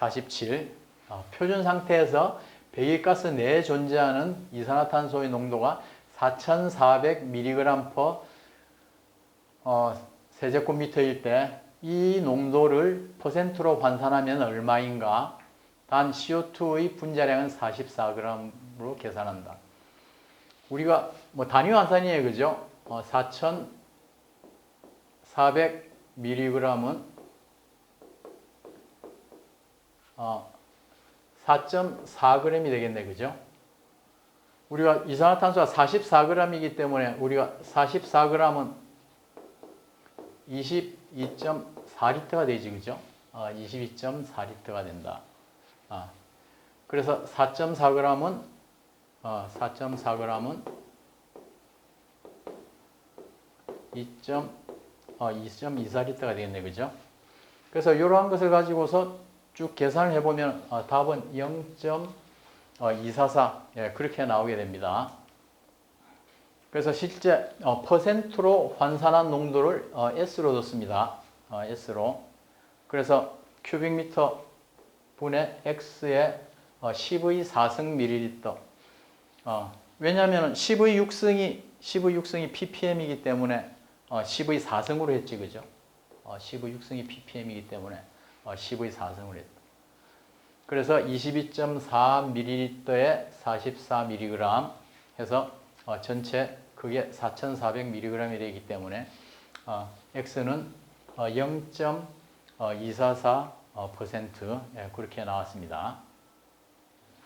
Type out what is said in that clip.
47. 어, 표준 상태에서 배기가스 내에 존재하는 이산화탄소의 농도가 4,400mg per 어, 세제곱미터일 때 이 농도를 퍼센트로 환산하면 얼마인가? 단 CO2의 분자량은 44g으로 계산한다. 우리가 뭐 단위 환산이에요, 그죠? 어, 4,400mg은 어, 4.4g이 되겠네, 그죠? 우리가 이산화탄소가 44g이기 때문에 우리가 44g은 22.4리터가 되지, 그죠? 어, 22.4리터가 된다. 아, 그래서 4.4g은 어, 4.4g은 2. 어, 2.24리터가 되겠네, 그죠? 그래서 이러한 것을 가지고서 쭉 계산을 해보면 어, 답은 0.244 예, 그렇게 나오게 됩니다. 그래서 실제 어, 퍼센트로 환산한 농도를 어, S로 뒀습니다. 어, S로. 그래서 큐빅미터 분의 X의 어, 10의 4승 밀리리터. 어, 왜냐하면 10의 6승이 10의 6승이 ppm이기 때문에 어, 10의 4승으로 했지 그죠? 어, 10의 6승이 ppm이기 때문에 어, 10의 4승으로 했다. 그래서 22.4ml에 44mg 해서 어, 전체 그게 4,400mg이 되기 때문에 어, x는 어, 0.244% 예, 그렇게 나왔습니다.